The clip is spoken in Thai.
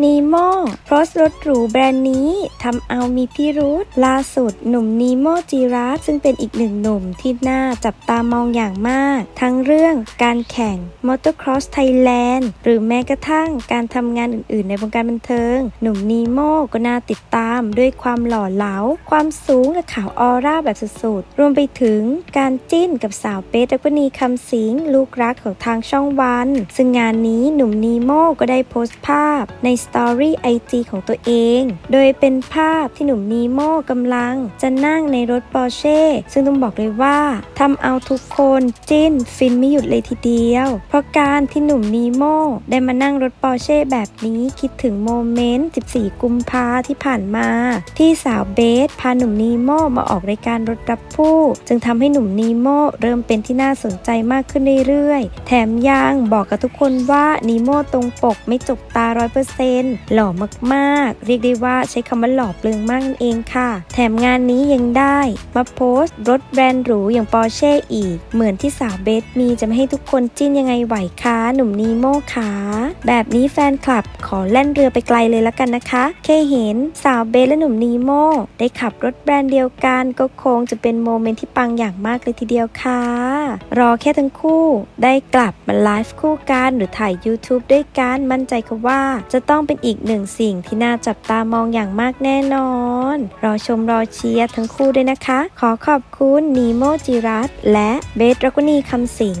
นีโม่โพสต์รถหรูแบรนด์นี้ทำเอามีพิรุษล่าสุดหนุ่มนีโม่จีรัสซึ่งเป็นอีกหนึ่งหนุ่มที่น่าจับตามองอย่างมาก ทั้งเรื่องการแข่ง Motocross Thailand หรือแม้กระทั่งการทำงานอื่นๆ ในวงการบันเทิง หนุ่มนีโม่ก็น่าติดตามด้วยความหล่อเหลา ความสูงและขาวออร่าแบบสุดๆ รวมไปถึงการจิ้นกับสาวเบสและก็นีคำสิงลูกรักของทางช่องวัน ซึ่งงานนี้หนุ่มนีโม่ก็ได้โพสต์ภาพในสตอรี่ไอจีของตัวเอง โดยเป็นภาพที่หนุ่มนีโม่กำลัง จะนั่งในรถปอร์เช่ซึ่งต้องบอกเลยว่าทำเอาทุกคนจิ้นฟินไม่หยุดเลยทีเดียว เพราะการที่หนุ่มนีโม่ได้มานั่งรถปอร์เช่แบบนี้คิดถึงโมเมนต์ 14 กุมภาที่ผ่านมา ที่สาวเบสพาหนุ่มนีโม่มาออกรายการรถรับผู้ จึงทำให้หนุ่มนีโม่เริ่มเป็นที่น่าสนใจมากขึ้นเรื่อยๆ แถมยังบอกกับทุกคนว่านีโม่ตรงปกไม่จกตาหล่อมากๆ เรียกได้ว่าใช้คำว่าหล่อเปลืองมากนั่นเองค่ะ แถมงานนี้ยังได้มาโพสต์รถแบรนด์หรูอย่างปอร์เช่อีก เหมือนที่สาวเบสมีจะไม่ให้ทุกคนจิ้นยังไงไหวคะหนุ่มนีโม่ขาแบบนี้แฟนคลับขอแล่นเรือไปไกลเลยละกันนะคะ แค่เห็นสาวเบสและหนุ่มนีโม่ได้ขับรถแบรนด์เดียวกันก็คงจะเป็นโมเมนต์ที่ปังอย่างมากเลยทีเดียวค่ะ รอแค่ทั้งคู่ได้กลับมาไลฟ์คู่กันหรือถ่าย YouTube ด้วยกันมั่นใจค่ะว่า จะต้องเป็นอีกหนึ่งสิ่งที่น่าจับตามองอย่างมากแน่นอน รอชมรอเชียร์ทั้งคู่ด้วยนะคะ ขอขอบคุณนีโมจิรัตและเบสรักุณีคำสิง